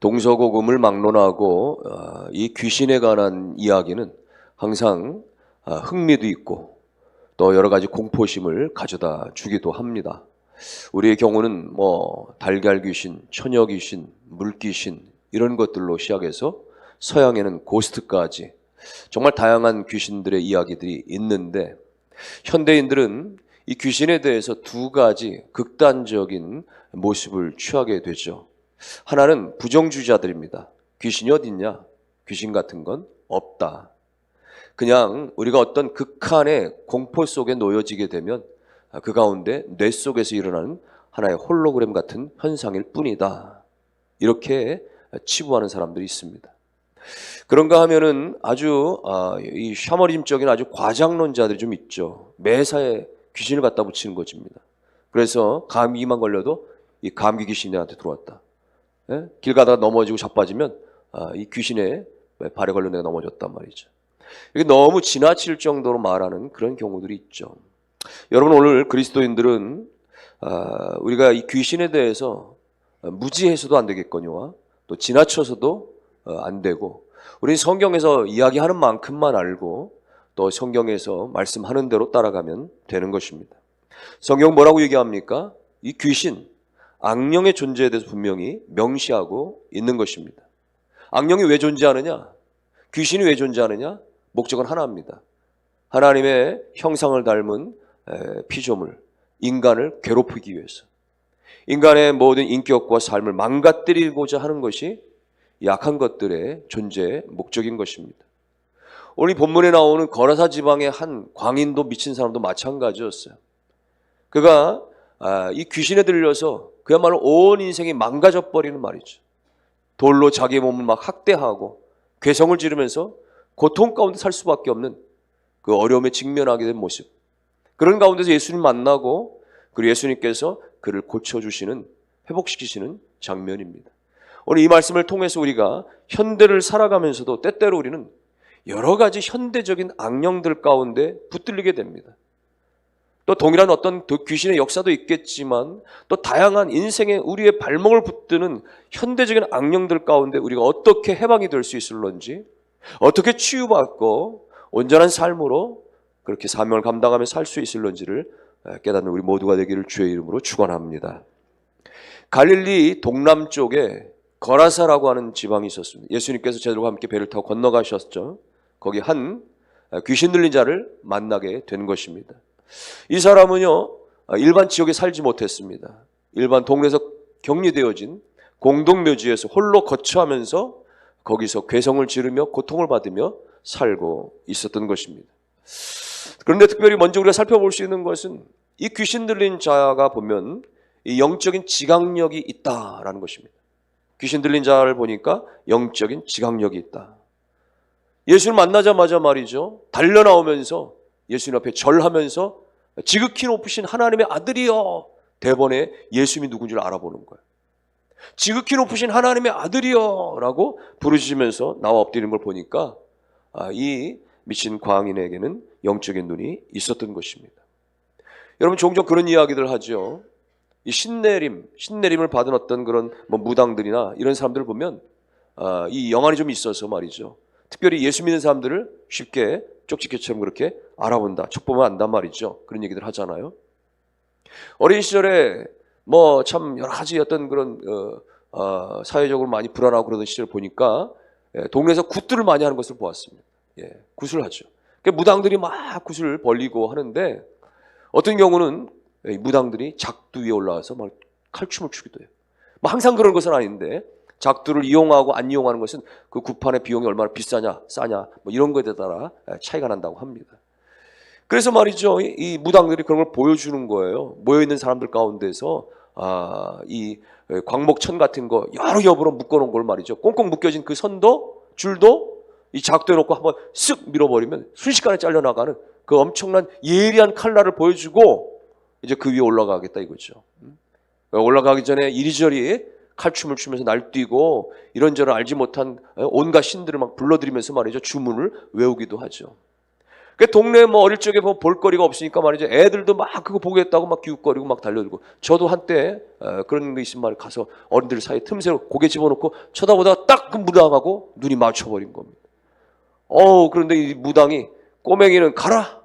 동서고금을 막론하고 어, 이 귀신에 관한 이야기는 항상 아, 흥미도 있고 또 여러 가지 공포심을 가져다 주기도 합니다. 우리의 경우는 뭐 달걀 귀신, 처녀 귀신, 물 귀신 이런 것들로 시작해서 서양에는 고스트까지 정말 다양한 귀신들의 이야기들이 있는데 현대인들은 이 귀신에 대해서 두 가지 극단적인 모습을 취하게 되죠. 하나는 부정주의자들입니다. 귀신이 어딨냐? 귀신 같은 건 없다. 그냥 우리가 어떤 극한의 공포 속에 놓여지게 되면 그 가운데 뇌 속에서 일어나는 하나의 홀로그램 같은 현상일 뿐이다. 이렇게 치부하는 사람들이 있습니다. 그런가 하면은 아주 아, 이 샤머니즘적인 아주 과장론자들이 좀 있죠. 매사에 귀신을 갖다 붙이는 것입니다. 그래서 감기만 걸려도 이 감기 귀신이 나한테 들어왔다. 예? 길 가다가 넘어지고 자빠지면 아, 이 귀신의 발에 걸려 내가 넘어졌단 말이죠. 이게 너무 지나칠 정도로 말하는 그런 경우들이 있죠. 여러분 오늘 그리스도인들은 아, 우리가 이 귀신에 대해서 무지해서도 안 되겠거니와 또 지나쳐서도 어, 안 되고 우리 성경에서 이야기하는 만큼만 알고 또 성경에서 말씀하는 대로 따라가면 되는 것입니다. 성경 뭐라고 얘기합니까? 이 귀신, 악령의 존재에 대해서 분명히 명시하고 있는 것입니다. 악령이 왜 존재하느냐? 귀신이 왜 존재하느냐? 목적은 하나입니다. 하나님의 형상을 닮은 에, 피조물, 인간을 괴롭히기 위해서. 인간의 모든 인격과 삶을 망가뜨리고자 하는 것이 약한 것들의 존재의 목적인 것입니다. 오늘 이 본문에 나오는 거라사 지방의 한 광인도 미친 사람도 마찬가지였어요. 그가 아, 이 귀신에 들려서 그야말로 온 인생이 망가져 버리는 말이죠. 돌로 자기 몸을 막 학대하고 괴성을 지르면서 고통 가운데 살 수밖에 없는 그 어려움에 직면하게 된 모습. 그런 가운데서 예수님 만나고 그리고 예수님께서 그를 고쳐주시는 회복시키시는 장면입니다. 오늘 이 말씀을 통해서 우리가 현대를 살아가면서도 때때로 우리는 여러 가지 현대적인 악령들 가운데 붙들리게 됩니다. 또 동일한 어떤 그 귀신의 역사도 있겠지만 또 다양한 인생의 우리의 발목을 붙드는 현대적인 악령들 가운데 우리가 어떻게 해방이 될 수 있을런지 어떻게 치유받고 온전한 삶으로 그렇게 사명을 감당하며 살 수 있을런지를 깨닫는 우리 모두가 되기를 주의 이름으로 축원합니다. 갈릴리 동남쪽에 거라사라고 하는 지방이 있었습니다. 예수님께서 제들과 함께 배를 타고 건너가셨죠. 거기 한 귀신 들린 자를 만나게 된 것입니다. 이 사람은요, 일반 지역에 살지 못했습니다. 일반 동네에서 격리되어진 공동묘지에서 홀로 거처하면서 거기서 괴성을 지르며 고통을 받으며 살고 있었던 것입니다. 그런데 특별히 먼저 우리가 살펴볼 수 있는 것은 이 귀신 들린 자가 보면 이 영적인 지각력이 있다라는 것입니다. 귀신 들린 자를 보니까 영적인 지각력이 있다. 예수를 만나자마자 말이죠. 달려나오면서 예수님 앞에 절하면서 지극히 높으신 하나님의 아들이여 대번에 예수님이 누군지 를 알아보는 거예요. 지극히 높으신 하나님의 아들이여 라고 부르시면서 나와 엎드리는 걸 보니까 아, 이 미친 광인에게는 영적인 눈이 있었던 것입니다. 여러분 종종 그런 이야기들 하죠. 이 신내림, 신내림을 받은 어떤 그런 뭐 무당들이나 이런 사람들을 보면 아, 이 영안이 좀 있어서 말이죠. 특별히 예수 믿는 사람들을 쉽게 쪽지게처럼 그렇게 알아본다. 척 보면 안단 말이죠. 그런 얘기들 하잖아요. 어린 시절에 뭐 참 여러 가지 어떤 그런 어, 어, 사회적으로 많이 불안하고 그러던 시절 보니까 예, 동네에서 굿들을 많이 하는 것을 보았습니다. 예, 굿을 하죠. 그 무당들이 막 굿을 벌리고 하는데 어떤 경우는 이 무당들이 작두 위에 올라와서 막 칼춤을 추기도 해요. 뭐 항상 그런 것은 아닌데 작두를 이용하고 안 이용하는 것은 그 구판의 비용이 얼마나 비싸냐, 싸냐, 뭐 이런 것에 따라 차이가 난다고 합니다. 그래서 말이죠, 이, 이 무당들이 그런 걸 보여주는 거예요. 모여 있는 사람들 가운데서 아, 이 광목천 같은 거 여러 겹으로 묶어놓은 걸 말이죠. 꽁꽁 묶여진 그 선도 줄도 이 작두에 놓고 한번 쓱 밀어버리면 순식간에 잘려나가는 그 엄청난 예리한 칼날을 보여주고 이제 그 위에 올라가겠다 이거죠. 올라가기 전에 이리저리 칼춤을 추면서 날뛰고 이런저런 알지 못한 온갖 신들을 막 불러들이면서 말이죠 주문을 외우기도 하죠. 그 동네에 뭐 어릴 적에 뭐 볼거리가 없으니까 말이죠. 애들도 막 그거 보겠다고 막 기웃거리고 막 달려들고. 저도 한때 어, 그런 게 있으면 가서 어른들 사이 틈새로 고개 집어넣고 쳐다보다가 딱 그 무당하고 눈이 맞춰버린 겁니다. 어 그런데 이 무당이 꼬맹이는 가라.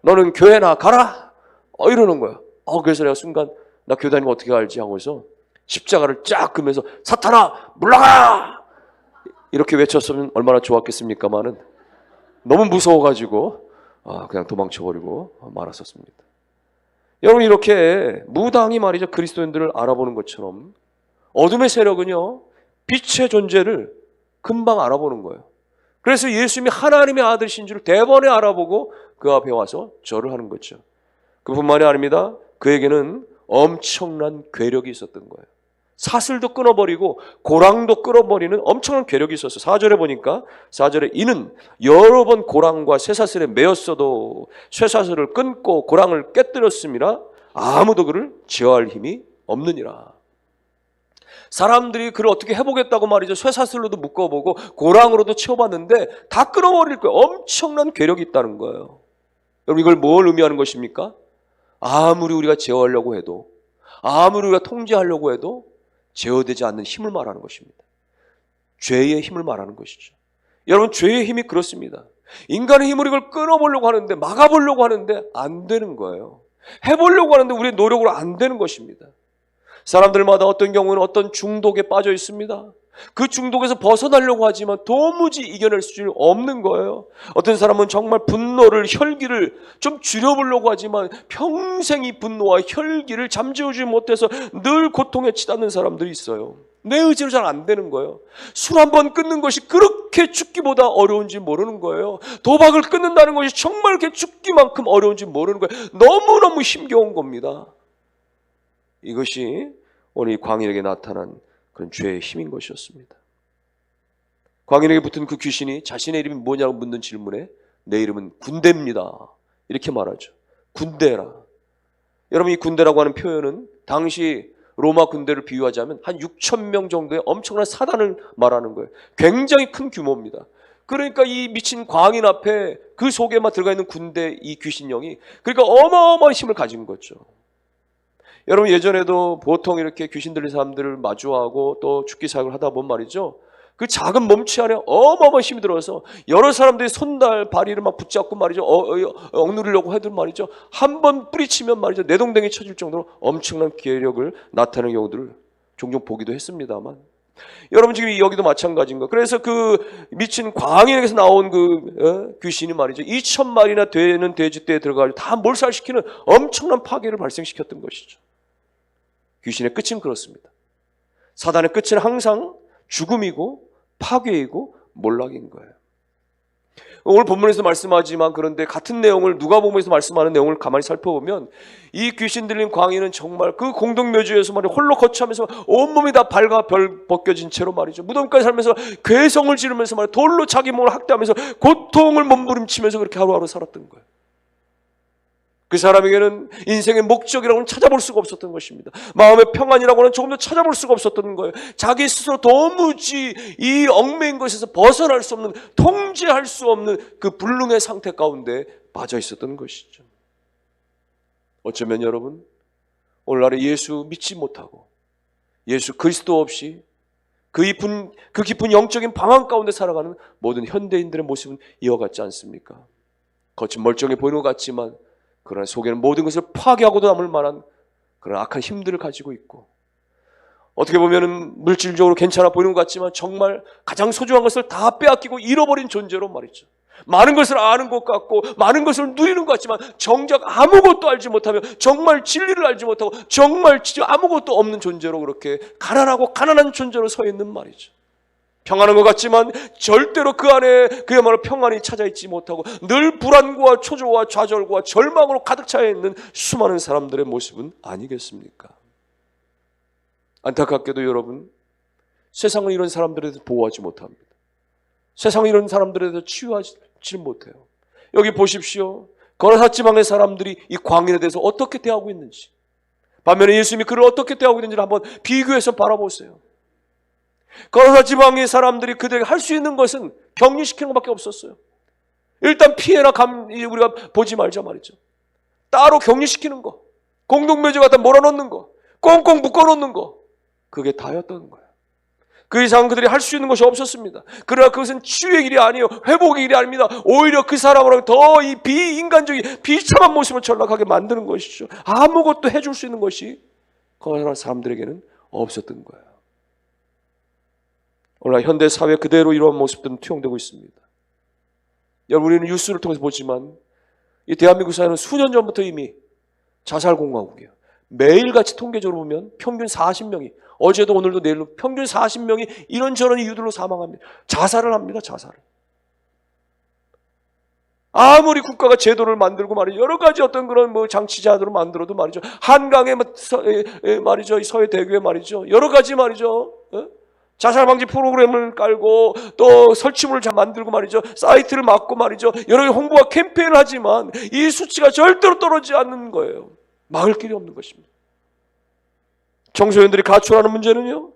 너는 교회나 가라. 어 이러는 거야. 어 그래서 내가 순간 나 다니면 어떻게 알지 하고서 십자가를 쫙 끄면서 사탄아 물러가라. 이렇게 외쳤으면 얼마나 좋았겠습니까마는 너무 무서워가지고 아, 그냥 도망쳐버리고 말았었습니다. 여러분 이렇게 무당이 말이죠 그리스도인들을 알아보는 것처럼 어둠의 세력은요 빛의 존재를 금방 알아보는 거예요. 그래서 예수님이 하나님의 아들이신 줄 대번에 알아보고 그 앞에 와서 절을 하는 거죠. 그뿐만이 아닙니다. 그에게는 엄청난 괴력이 있었던 거예요. 사슬도 끊어버리고 고랑도 끊어버리는 엄청난 괴력이 있었어요. 4절에 보니까 4절에 이는 여러 번 고랑과 쇠사슬에 매였어도 쇠사슬을 끊고 고랑을 깨뜨렸습니다. 아무도 그를 제어할 힘이 없느니라. 사람들이 그를 어떻게 해보겠다고 말이죠. 쇠사슬로도 묶어보고 고랑으로도 채워봤는데 다 끊어버릴 거예요. 엄청난 괴력이 있다는 거예요. 여러분 이걸 뭘 의미하는 것입니까? 아무리 우리가 제어하려고 해도 아무리 우리가 통제하려고 해도 제어되지 않는 힘을 말하는 것입니다. 죄의 힘을 말하는 것이죠. 여러분 죄의 힘이 그렇습니다. 인간의 힘으로 이걸 끊어보려고 하는데 막아보려고 하는데 안 되는 거예요. 해보려고 하는데 우리의 노력으로 안 되는 것입니다. 사람들마다 어떤 경우는 어떤 중독에 빠져 있습니다. 그 중독에서 벗어나려고 하지만 도무지 이겨낼 수 없는 거예요. 어떤 사람은 정말 분노를, 혈기를 좀 줄여보려고 하지만 평생 이 분노와 혈기를 잠재우지 못해서 늘 고통에 치닫는 사람들이 있어요. 내 의지로 잘 안 되는 거예요. 술 한 번 끊는 것이 그렇게 죽기보다 어려운지 모르는 거예요. 도박을 끊는다는 것이 정말 그렇게 죽기만큼 어려운지 모르는 거예요. 너무너무 힘겨운 겁니다. 이것이 오늘 이 광인에게 나타난 그런 죄의 힘인 것이었습니다. 광인에게 붙은 그 귀신이 자신의 이름이 뭐냐고 묻는 질문에 내 이름은 군대입니다. 이렇게 말하죠. 군대라. 여러분 이 군대라고 하는 표현은 당시 로마 군대를 비유하자면 한 6천 명 정도의 엄청난 사단을 말하는 거예요. 굉장히 큰 규모입니다. 그러니까 이 미친 광인 앞에 그 속에만 들어가 있는 군대 이 귀신령이 그러니까 어마어마한 힘을 가진 거죠. 여러분 예전에도 보통 이렇게 귀신 들린 사람들을 마주하고 또 죽기 사역을 하다 보면 말이죠. 그 작은 몸체 안에 어마어마한 힘이 들어서 여러 사람들이 손달 발이를 막 붙잡고 말이죠. 어, 어, 억누르려고 해도 말이죠. 한 번 뿌리치면 말이죠. 내동댕이 쳐질 정도로 엄청난 기회력을 나타내는 경우들을 종종 보기도 했습니다만 여러분 지금 여기도 마찬가지인 거. 그래서 그 미친 광인에게서 나온 그 어? 귀신이 말이죠. 2천 마리나 되는 돼지 떼에 들어가서 다 몰살시키는 엄청난 파괴를 발생시켰던 것이죠. 귀신의 끝은 그렇습니다. 사단의 끝은 항상 죽음이고 파괴이고 몰락인 거예요. 오늘 본문에서 말씀하지만 그런데 같은 내용을 누가복음에서 말씀하는 내용을 가만히 살펴보면 이 귀신 들린 광인은 정말 그 공동묘지에서 말이 홀로 거처하면서 온몸이 다 발과 별 벗겨진 채로 말이죠. 무덤까지 살면서 괴성을 지르면서 말이 돌로 자기 몸을 학대하면서 고통을 몸부림치면서 그렇게 하루하루 살았던 거예요. 그 사람에게는 인생의 목적이라고는 찾아볼 수가 없었던 것입니다. 마음의 평안이라고는 조금 더 찾아볼 수가 없었던 거예요. 자기 스스로 도무지 이 얽매인 것에서 벗어날 수 없는, 통제할 수 없는 그 불능의 상태 가운데 빠져 있었던 것이죠. 어쩌면 여러분, 오늘날에 예수 믿지 못하고 예수 그리스도 없이 그 깊은, 그 깊은 영적인 방황 가운데 살아가는 모든 현대인들의 모습은 이와 같지 않습니까? 겉은 멀쩡해 보이는 것 같지만 그러나 속에는 모든 것을 파괴하고도 남을 만한 그런 악한 힘들을 가지고 있고 어떻게 보면 물질적으로 괜찮아 보이는 것 같지만 정말 가장 소중한 것을 다 빼앗기고 잃어버린 존재로 말이죠. 많은 것을 아는 것 같고 많은 것을 누리는 것 같지만 정작 아무것도 알지 못하며 정말 진리를 알지 못하고 정말 아무것도 없는 존재로 그렇게 가난하고 가난한 존재로 서 있는 말이죠. 평안한 것 같지만 절대로 그 안에 그야말로 평안이 찾아 있지 못하고 늘 불안과 초조와 좌절과 절망으로 가득 차 있는 수많은 사람들의 모습은 아니겠습니까? 안타깝게도 여러분 세상은 이런 사람들에 대해서 보호하지 못합니다. 세상은 이런 사람들에 대해서 치유하지 못해요. 여기 보십시오. 거라사 지방의 사람들이 이 광인에 대해서 어떻게 대하고 있는지 반면에 예수님이 그를 어떻게 대하고 있는지를 한번 비교해서 바라보세요. 거라사 지방의 사람들이 그들에게 할 수 있는 것은 격리시키는 것밖에 없었어요. 일단 피해나 감 우리가 보지 말자 말이죠. 따로 격리시키는 거, 공동묘지 갖다 몰아넣는 거, 꽁꽁 묶어놓는 거, 그게 다였던 거예요. 그 이상 그들이 할 수 있는 것이 없었습니다. 그러나 그것은 치유의 길이 아니요 회복의 길이 아닙니다. 오히려 그 사람으로 더 이 비인간적인 비참한 모습을 전락하게 만드는 것이죠. 아무것도 해줄 수 있는 것이 그 사람들에게는 없었던 거예요. 오늘 현대 사회 그대로 이러한 모습들은 투영되고 있습니다. 여러분 우리는 뉴스를 통해서 보지만 이 대한민국 사회는 수년 전부터 이미 자살 공화국이에요. 매일같이 통계적으로 보면 평균 40명이 어제도 오늘도 내일도 평균 40명이 이런저런 이유들로 사망합니다. 자살을 합니다. 자살을. 아무리 국가가 제도를 만들고 말이죠. 여러 가지 어떤 그런 뭐 장치자들을 만들어도 말이죠. 한강에 뭐 말이죠. 이 서해 대교에 말이죠. 여러 가지 말이죠. 어? 자살 방지 프로그램을 깔고 또 설치물을 잘 만들고 말이죠. 사이트를 막고 말이죠. 여러 가지 홍보와 캠페인을 하지만 이 수치가 절대로 떨어지지 않는 거예요. 막을 길이 없는 것입니다. 청소년들이 가출하는 문제는요.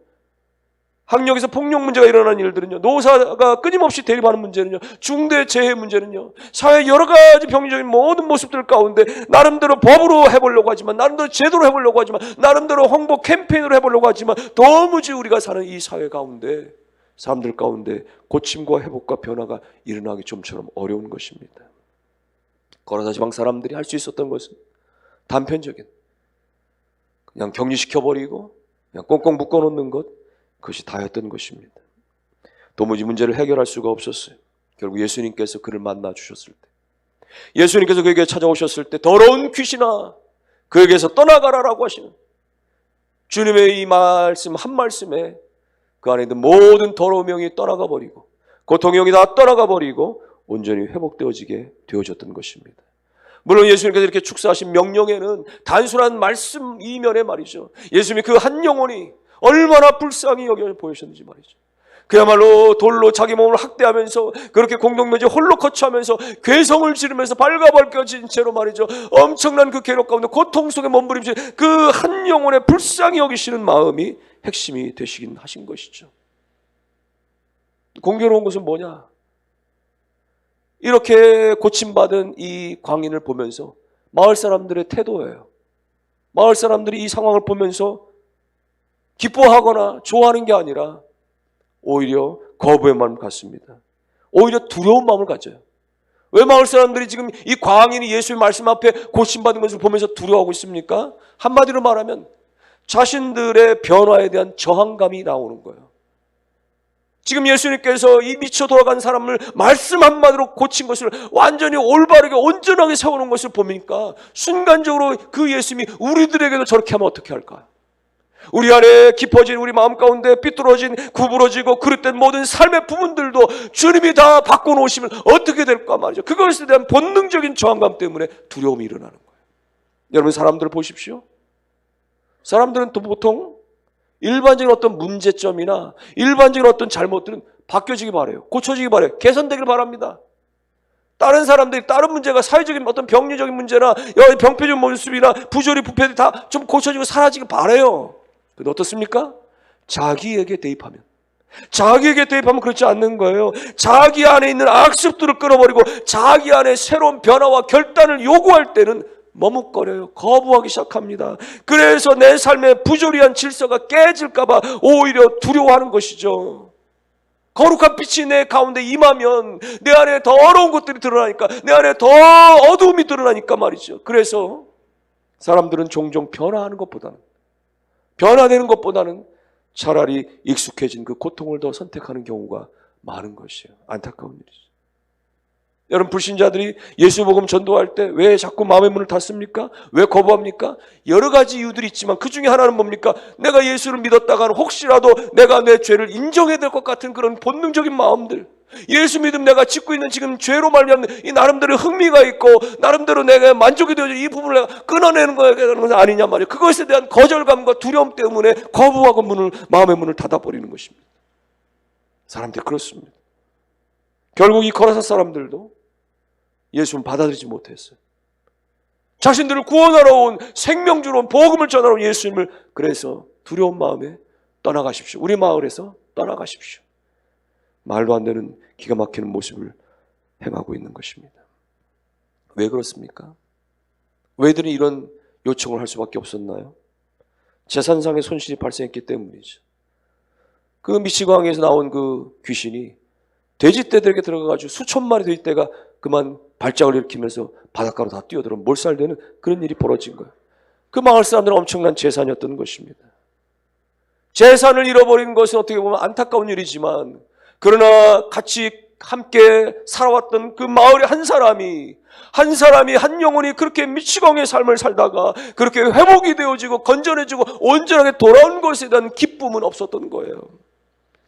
학력에서 폭력 문제가 일어나는 일들은요. 노사가 끊임없이 대립하는 문제는요. 중대 재해 문제는요. 사회 여러 가지 병리적인 모든 모습들 가운데 나름대로 법으로 해보려고 하지만 나름대로 제도로 해보려고 하지만 나름대로 홍보 캠페인으로 해보려고 하지만 도무지 우리가 사는 이 사회 가운데 사람들 가운데 고침과 회복과 변화가 일어나기 좀처럼 어려운 것입니다. 거라사 지방 사람들이 할 수 있었던 것은 단편적인 그냥 격리시켜버리고 그냥 꽁꽁 묶어놓는 것 그것이 다였던 것입니다. 도무지 문제를 해결할 수가 없었어요. 결국 예수님께서 그를 만나 주셨을 때 예수님께서 그에게 찾아오셨을 때 더러운 귀신아 그에게서 떠나가라라고 하시는 주님의 이 말씀 한 말씀에 그 안에 있는 모든 더러운 영이 떠나가 버리고 고통의 영이 다 떠나가 버리고 온전히 회복되어지게 되어졌던 것입니다. 물론 예수님께서 이렇게 축사하신 명령에는 단순한 말씀 이면에 말이죠. 예수님이 그 한 영혼이 얼마나 불쌍히 여겨 보이셨는지 말이죠. 그야말로 돌로 자기 몸을 학대하면서 그렇게 공동묘지 홀로 거처하면서 괴성을 지르면서 발가벗겨진 채로 말이죠. 엄청난 그 괴력 가운데 고통 속에 몸부림친 그 한 영혼의 불쌍히 여기시는 마음이 핵심이 되시긴 하신 것이죠. 공교로운 것은 뭐냐? 이렇게 고침받은 이 광인을 보면서 마을 사람들의 태도예요. 마을 사람들이 이 상황을 보면서 기뻐하거나 좋아하는 게 아니라 오히려 거부의 마음을 갖습니다. 오히려 두려운 마음을 가져요. 왜 마을 사람들이 지금 이 광인이 예수의 말씀 앞에 고침받은 것을 보면서 두려워하고 있습니까? 한마디로 말하면 자신들의 변화에 대한 저항감이 나오는 거예요. 지금 예수님께서 이 미쳐 돌아간 사람을 말씀 한마디로 고친 것을 완전히 올바르게 온전하게 세우는 것을 보니까 순간적으로 그 예수님이 우리들에게도 저렇게 하면 어떻게 할까? 우리 안에 깊어진 우리 마음 가운데 삐뚤어진 구부러지고 그릇된 모든 삶의 부분들도 주님이 다 바꿔놓으시면 어떻게 될까 말이죠. 그것에 대한 본능적인 저항감 때문에 두려움이 일어나는 거예요. 여러분 사람들 보십시오. 사람들은 또 보통 일반적인 어떤 문제점이나 일반적인 어떤 잘못들은 바뀌어지기 바래요. 고쳐지기 바래요. 개선되길 바랍니다. 다른 사람들이 다른 문제가 사회적인 어떤 병리적인 문제나 병폐적 모습이나 부조리 부패들이 다 좀 고쳐지고 사라지길 바래요. 근데 어떻습니까? 자기에게 대입하면 자기에게 대입하면 그렇지 않는 거예요. 자기 안에 있는 악습들을 끊어버리고 자기 안에 새로운 변화와 결단을 요구할 때는 머뭇거려요. 거부하기 시작합니다. 그래서 내 삶의 부조리한 질서가 깨질까봐 오히려 두려워하는 것이죠. 거룩한 빛이 내 가운데 임하면 내 안에 더 어려운 것들이 드러나니까 내 안에 더 어두움이 드러나니까 말이죠. 그래서 사람들은 종종 변화하는 것보다는 변화되는 것보다는 차라리 익숙해진 그 고통을 더 선택하는 경우가 많은 것이에요. 안타까운 일이죠. 여러분 불신자들이 예수 복음 전도할 때 왜 자꾸 마음의 문을 닫습니까? 왜 거부합니까? 여러 가지 이유들이 있지만 그 중에 하나는 뭡니까? 내가 예수를 믿었다가는 혹시라도 내가 내 죄를 인정해야 될 것 같은 그런 본능적인 마음들. 예수 믿음 내가 짓고 있는 지금 죄로 말미암는 이 나름대로 흥미가 있고 나름대로 내가 만족이 되어져 이 부분을 내가 끊어내는 거야 것은 아니냐 말이에요. 그것에 대한 거절감과 두려움 때문에 거부하고 문을 마음의 문을 닫아버리는 것입니다. 사람들이 그렇습니다. 결국 이 거라사 사람들도 예수는 받아들이지 못했어요. 자신들을 구원하러 온 생명주로 온 복음을 전하러 온 예수님을 그래서 두려운 마음에 떠나가십시오. 우리 마을에서 떠나가십시오. 말도 안 되는 기가 막히는 모습을 행하고 있는 것입니다. 왜 그렇습니까? 왜들이 이런 요청을 할 수밖에 없었나요? 재산상의 손실이 발생했기 때문이죠. 그 미치광에서 나온 그 귀신이 돼지떼들에게 들어가가지고 수천 마리 돼지떼가 그만 발작을 일으키면서 바닷가로 다 뛰어들어 몰살되는 그런 일이 벌어진 거예요. 그 마을 사람들은 엄청난 재산이었던 것입니다. 재산을 잃어버린 것은 어떻게 보면 안타까운 일이지만 그러나 같이 함께 살아왔던 그 마을의 한 사람이 한 사람이 한 영혼이 그렇게 미치광의 삶을 살다가 그렇게 회복이 되어지고 건전해지고 온전하게 돌아온 것에 대한 기쁨은 없었던 거예요.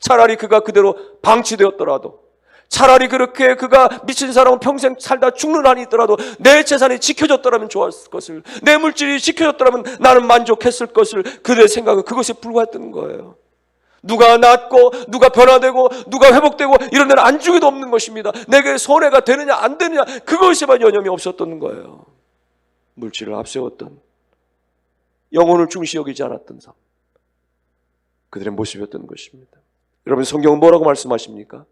차라리 그가 그대로 방치되었더라도 차라리 그렇게 그가 미친 사람은 평생 살다 죽는 한이 있더라도 내 재산이 지켜졌더라면 좋았을 것을 내 물질이 지켜졌더라면 나는 만족했을 것을 그들의 생각은 그것에 불과했던 거예요. 누가 낫고 누가 변화되고 누가 회복되고 이런 데는 안중에도 없는 것입니다. 내게 손해가 되느냐 안 되느냐 그것에만 여념이 없었던 거예요. 물질을 앞세웠던 영혼을 중시 여기지 않았던 삶. 그들의 모습이었던 것입니다. 여러분 성경은 뭐라고 말씀하십니까?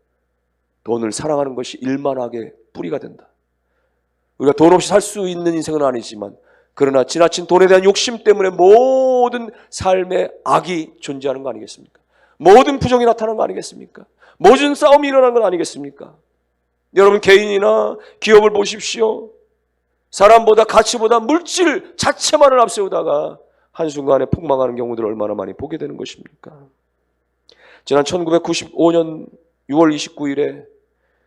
돈을 사랑하는 것이 일만하게 뿌리가 된다. 우리가 돈 없이 살 수 있는 인생은 아니지만 그러나 지나친 돈에 대한 욕심 때문에 모든 삶의 악이 존재하는 거 아니겠습니까? 모든 부정이 나타나는 거 아니겠습니까? 모든 싸움이 일어나는 건 아니겠습니까? 여러분 개인이나 기업을 보십시오. 사람보다 가치보다 물질 자체만을 앞세우다가 한순간에 폭망하는 경우들을 얼마나 많이 보게 되는 것입니까? 지난 1995년 6월 29일에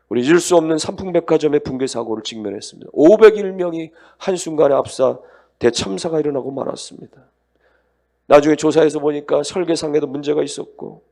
우리 잊을 수 없는 삼풍백화점의 붕괴 사고를 직면했습니다. 501명이 한순간에 압사 대참사가 일어나고 말았습니다. 나중에 조사해서 보니까 설계상에도 문제가 있었고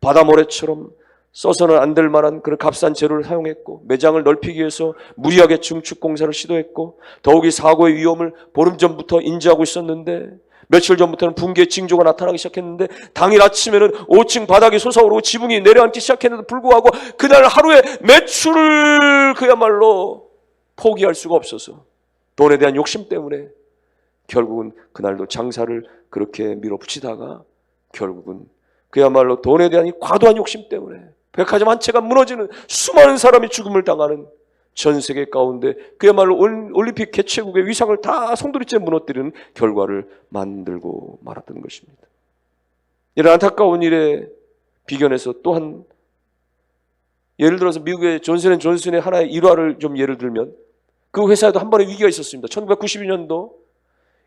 바다모래처럼 써서는 안 될 만한 그런 값싼 재료를 사용했고 매장을 넓히기 위해서 무리하게 증축 공사를 시도했고 더욱이 사고의 위험을 보름 전부터 인지하고 있었는데 며칠 전부터는 붕괴 징조가 나타나기 시작했는데 당일 아침에는 5층 바닥이 솟아오르고 지붕이 내려앉기 시작했는데도 불구하고 그날 하루에 매출을 그야말로 포기할 수가 없어서 돈에 대한 욕심 때문에 결국은 그날도 장사를 그렇게 밀어붙이다가 결국은 그야말로 돈에 대한 이 과도한 욕심 때문에 백화점 한 채가 무너지는 수많은 사람이 죽음을 당하는 전 세계 가운데 그야말로 올- 올림픽 개최국의 위상을 다 송두리째 무너뜨리는 결과를 만들고 말았던 것입니다. 이런 안타까운 일에 비견해서 또한 예를 들어서 미국의 존슨 앤 존슨의 하나의 일화를 좀 예를 들면 그 회사에도 한 번의 위기가 있었습니다. 1992년도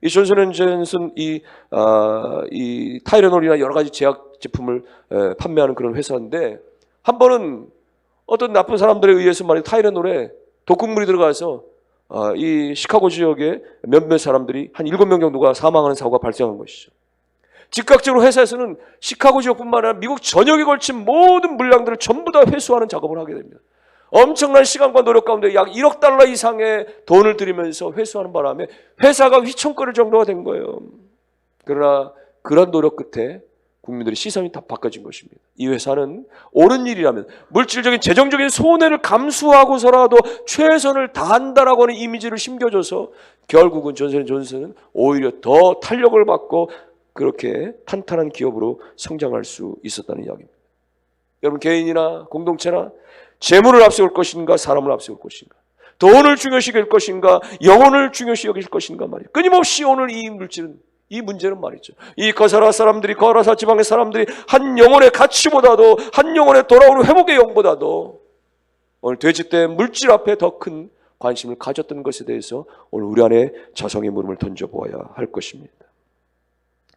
이 존슨앤존슨 이, 아, 이 타이레놀이나 여러 가지 제약 제품을 에, 판매하는 그런 회사인데 한 번은 어떤 나쁜 사람들에 의해서 말이 타이레놀에 독극물이 들어가서 아, 이 시카고 지역의 몇몇 사람들이 한 일곱 명 정도가 사망하는 사고가 발생한 것이죠. 즉각적으로 회사에서는 시카고 지역뿐만 아니라 미국 전역에 걸친 모든 물량들을 전부 다 회수하는 작업을 하게 됩니다. 엄청난 시간과 노력 가운데 약 1억 달러 이상의 돈을 들이면서 회수하는 바람에 회사가 휘청거릴 정도가 된 거예요. 그러나 그런 노력 끝에 국민들의 시선이 다 바꿔진 것입니다. 이 회사는 옳은 일이라면 물질적인 재정적인 손해를 감수하고서라도 최선을 다한다라고 하는 이미지를 심겨줘서 결국은 존슨앤존슨은 오히려 더 탄력을 받고 그렇게 탄탄한 기업으로 성장할 수 있었다는 이야기입니다. 여러분 개인이나 공동체나 재물을 앞세울 것인가 사람을 앞세울 것인가 돈을 중요시 여길 것인가 영혼을 중요시 여길 것인가 말이에요. 끊임없이 오늘 이 물질은 이 문제는 말이죠. 이 거사라 사람들이 거라사 지방의 사람들이 한 영혼의 가치보다도 한 영혼의 돌아오는 회복의 영보다도 오늘 돼지 때 물질 앞에 더 큰 관심을 가졌던 것에 대해서 오늘 우리 안에 자성의 물음을 던져보아야 할 것입니다.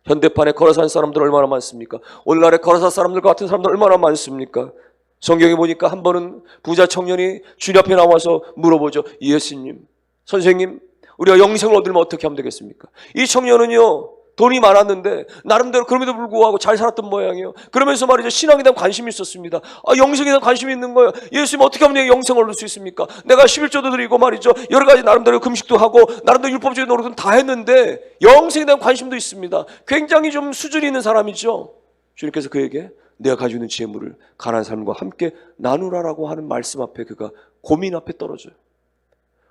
현대판에 거라산 사람들 얼마나 많습니까? 오늘날에 거라사 사람들 같은 사람들 얼마나 많습니까? 성경에 보니까 한 번은 부자 청년이 주님 앞에 나와서 물어보죠. 예수님, 선생님, 우리가 영생을 얻으면 어떻게 하면 되겠습니까? 이 청년은요, 돈이 많았는데, 나름대로 그럼에도 불구하고 잘 살았던 모양이에요. 그러면서 말이죠. 신앙에 대한 관심이 있었습니다. 아, 영생에 대한 관심이 있는 거예요. 예수님 어떻게 하면 내가 영생을 얻을 수 있습니까? 내가 11조도 드리고 말이죠. 여러 가지 나름대로 금식도 하고, 나름대로 율법적인 노력은 다 했는데, 영생에 대한 관심도 있습니다. 굉장히 좀 수준이 있는 사람이죠. 주님께서 그에게 내가 가지고 있는 재물을 가난한 사람과 함께 나누라라고 하는 말씀 앞에 그가 고민 앞에 떨어져요.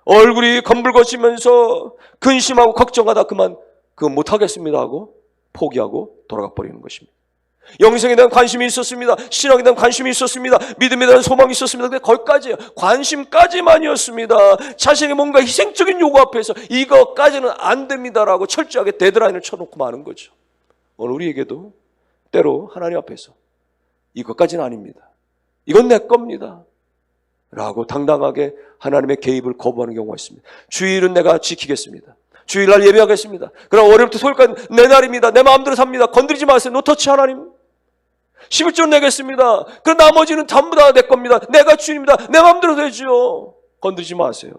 얼굴이 검붉어지면서 근심하고 걱정하다 그만 그거 못하겠습니다 하고 포기하고 돌아가 버리는 것입니다. 영생에 대한 관심이 있었습니다. 신앙에 대한 관심이 있었습니다. 믿음에 대한 소망이 있었습니다. 근데 거기까지 관심까지만이었습니다. 자신의 뭔가 희생적인 요구 앞에서 이것까지는 안 됩니다라고 철저하게 데드라인을 쳐놓고 마는 거죠. 오늘 우리에게도 때로 하나님 앞에서 이것까지는 아닙니다. 이건 내 겁니다. 라고 당당하게 하나님의 개입을 거부하는 경우가 있습니다. 주일은 내가 지키겠습니다. 주일날 예배하겠습니다. 그럼 월요일부터 토요일까지 내 날입니다. 내 마음대로 삽니다. 건드리지 마세요. 노터치 하나님. 11조 내겠습니다. 그 나머지는 전부 다 내 겁니다. 내가 주인입니다. 내 마음대로 되죠. 건드리지 마세요.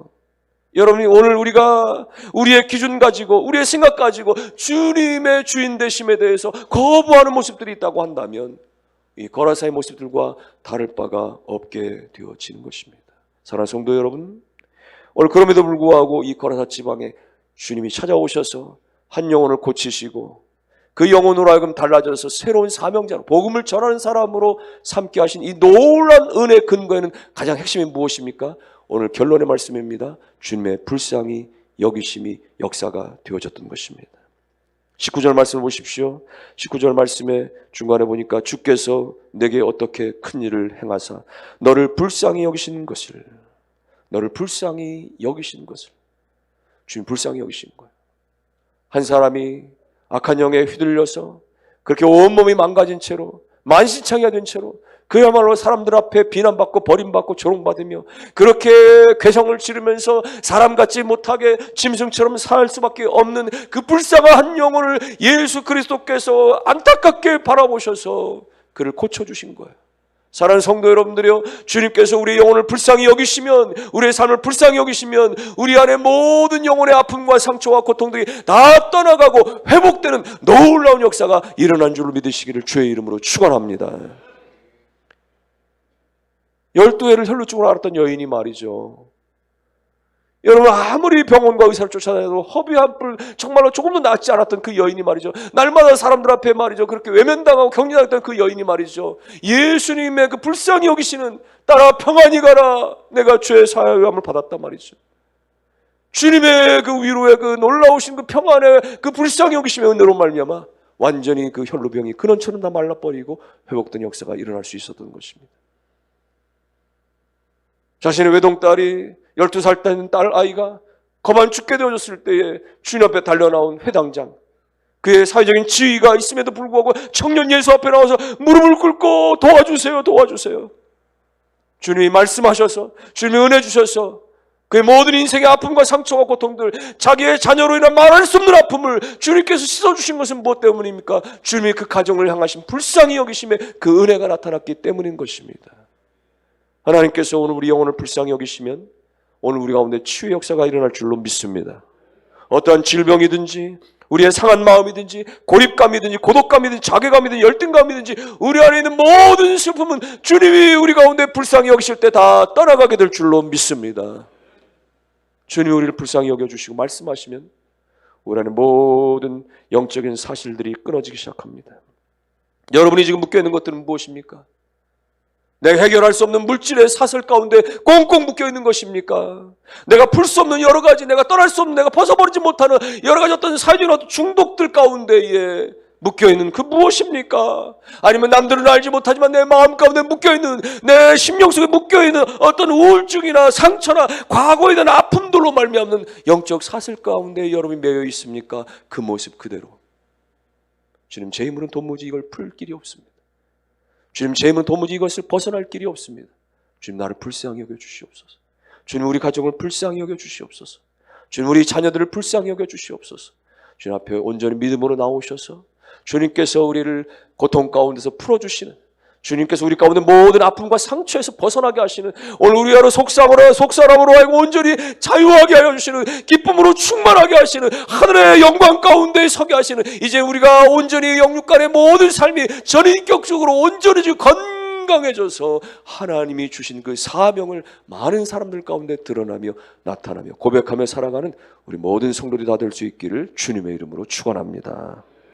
여러분이 오늘 우리가 우리의 기준 가지고 우리의 생각 가지고 주님의 주인 되심에 대해서 거부하는 모습들이 있다고 한다면 이 거라사의 모습들과 다를 바가 없게 되어지는 것입니다. 사랑하는 성도 여러분, 오늘 그럼에도 불구하고 이 거라사 지방에 주님이 찾아오셔서 한 영혼을 고치시고 그 영혼으로 하여금 달라져서 새로운 사명자로 복음을 전하는 사람으로 삼게 하신 이 놀란 은혜 근거에는 가장 핵심이 무엇입니까? 오늘 결론의 말씀입니다. 주님의 불쌍히 여기심이 역사가 되어졌던 것입니다. 19절 말씀을 보십시오. 19절 말씀에 중간에 보니까 주께서 내게 어떻게 큰 일을 행하사 너를 불쌍히 여기신 것을 너를 불쌍히 여기신 것을 주님 불쌍히 여기신 거예요. 한 사람이 악한 영에 휘둘려서 그렇게 온몸이 망가진 채로 만신창이가 된 채로 그야말로 사람들 앞에 비난받고 버림받고 조롱받으며 그렇게 괴성을 지르면서 사람 같지 못하게 짐승처럼 살 수밖에 없는 그 불쌍한 영혼을 예수 그리스도께서 안타깝게 바라보셔서 그를 고쳐주신 거예요. 사랑하는 성도 여러분들이요, 주님께서 우리의 영혼을 불쌍히 여기시면, 우리의 삶을 불쌍히 여기시면, 우리 안에 모든 영혼의 아픔과 상처와 고통들이 다 떠나가고 회복되는 놀라운 역사가 일어난 줄을 믿으시기를 주의 이름으로 축원합니다. 열두 해를 혈루증으로 앓았던 여인이 말이죠. 여러분 아무리 병원과 의사를 쫓아다녀도 허비 한 뿔 정말로 조금도 낫지 않았던 그 여인이 말이죠. 날마다 사람들 앞에 말이죠. 그렇게 외면당하고 격리당했던 그 여인이 말이죠. 예수님의 그 불쌍히 여기시는 따라 평안히 가라. 내가 죄의 사함을 받았단 말이죠. 주님의 그 위로의 그 놀라우신 그 평안의 그 불쌍히 여기심의 은혜로 말미암아 완전히 그 혈루병이 근원처럼 다 말라버리고 회복된 역사가 일어날 수 있었던 것입니다. 자신의 외동딸이 12살 된딸 아이가 거만 죽게 되어졌을 때에 주님 앞에 달려나온 회당장. 그의 사회적인 지위가 있음에도 불구하고 청년 예수 앞에 나와서 무릎을 꿇고 도와주세요 도와주세요. 주님이 말씀하셔서 주님이 은혜 주셔서 그의 모든 인생의 아픔과 상처와 고통들 자기의 자녀로 인한 말할 수 없는 아픔을 주님께서 씻어주신 것은 무엇 때문입니까? 주님이 그 가정을 향하신 불쌍히 여기심에 그 은혜가 나타났기 때문인 것입니다 하나님께서 오늘 우리 영혼을 불쌍히 여기시면 오늘 우리 가운데 치유의 역사가 일어날 줄로 믿습니다. 어떠한 질병이든지 우리의 상한 마음이든지 고립감이든지 고독감이든지 자괴감이든지 열등감이든지 우리 안에 있는 모든 슬픔은 주님이 우리 가운데 불쌍히 여기실 때 다 떠나가게 될 줄로 믿습니다. 주님이 우리를 불쌍히 여겨주시고 말씀하시면 우리 안에 모든 영적인 사실들이 끊어지기 시작합니다. 여러분이 지금 묶여있는 것들은 무엇입니까? 내가 해결할 수 없는 물질의 사슬 가운데 꽁꽁 묶여 있는 것입니까? 내가 풀 수 없는 여러 가지, 내가 떠날 수 없는, 내가 벗어버리지 못하는 여러 가지 어떤 사회적인 어떤 중독들 가운데에 묶여 있는 그 무엇입니까? 아니면 남들은 알지 못하지만 내 마음 가운데 묶여 있는 내 심령 속에 묶여 있는 어떤 우울증이나 상처나 과거에 대한 아픔들로 말미암는 영적 사슬 가운데 여러분이 매여 있습니까? 그 모습 그대로. 주님 제 힘으로는 도무지 이걸 풀 길이 없습니다. 주님 제 힘은 도무지 이것을 벗어날 길이 없습니다. 주님 나를 불쌍히 여겨 주시옵소서. 주님 우리 가정을 불쌍히 여겨 주시옵소서. 주님 우리 자녀들을 불쌍히 여겨 주시옵소서. 주님 앞에 온전히 믿음으로 나오셔서 주님께서 우리를 고통 가운데서 풀어주시는 주님께서 우리 가운데 모든 아픔과 상처에서 벗어나게 하시는 오늘 우리 하루 속상으로 속사람으로 하여금 온전히 자유하게 하여 주시는 기쁨으로 충만하게 하시는 하늘의 영광 가운데 서게 하시는 이제 우리가 온전히 영육간의 모든 삶이 전인격적으로 온전히 건강해져서 하나님이 주신 그 사명을 많은 사람들 가운데 드러나며 나타나며 고백하며 살아가는 우리 모든 성도들이 다 될 수 있기를 주님의 이름으로 축원합니다.